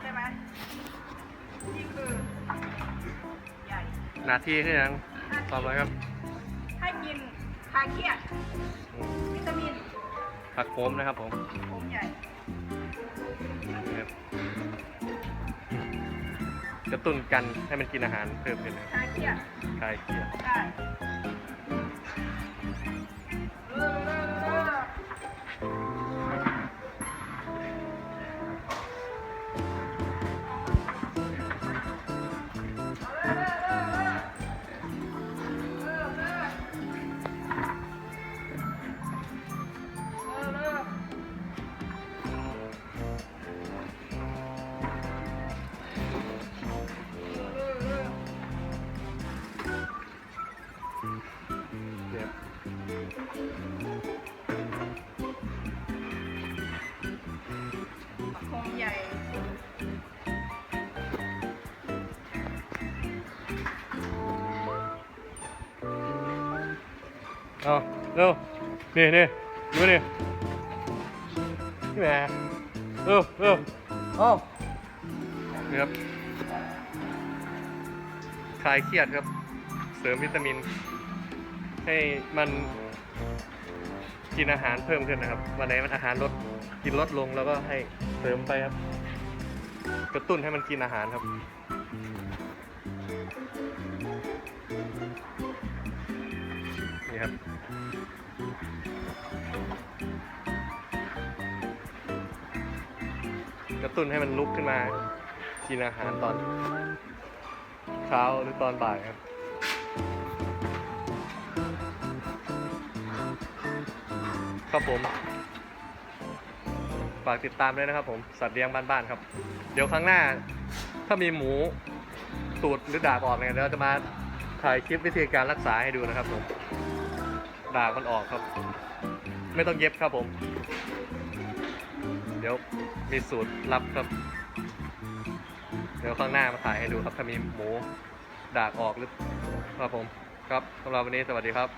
ใช่ไหมนี่คือใหญ่ หนาทีคือหยังตอบเลยครับให้กินคาเครียดอืมวิตามินผักโขมนะครับผมผมใหญ่ นี่ครับกระตุ้นกันให้มันกินอาหารเพิ่มขึ้นนะครับคาเครียดคลายเครียด ได้ เนี่ยผมใหญ่เอาเร็วนี่นี่ดูนี่นี่แหมเร็วเร็วเอานี่ครับคลายเครียดครับ เสริมวิตามิน ให้มันกินอาหารเพิ่มขึ้นนะครับ วันไหนมันอาหารลดกินลดลงแล้วก็ให้เสริมไปครับ กระตุ้นให้มันกินอาหารครับนี่ครับกระตุ้นให้มันลุกขึ้นมา กินอาหารตอนเช้าหรือตอนบ่ายครับ ครับผม ฝากติดตามด้วยนะครับผม สัตว์เลี้ยงบ้านๆครับ เดี๋ยวครั้งหน้า ถ้ามีหมูตูดหรือดาออกเนี่ยเดี๋ยวเราจะมาถ่ายคลิปวิธีการรักษาให้ดูนะครับผมดามันออกครับ ไม่ต้องเย็บครับผม เดี๋ยวมีสูตรลับครับ เดี๋ยวข้างหน้ามาถ่ายให้ดูครับถ้ามีหมู ดากออกหรือครับผมครับสำหรับวันนี้สวัสดีครับ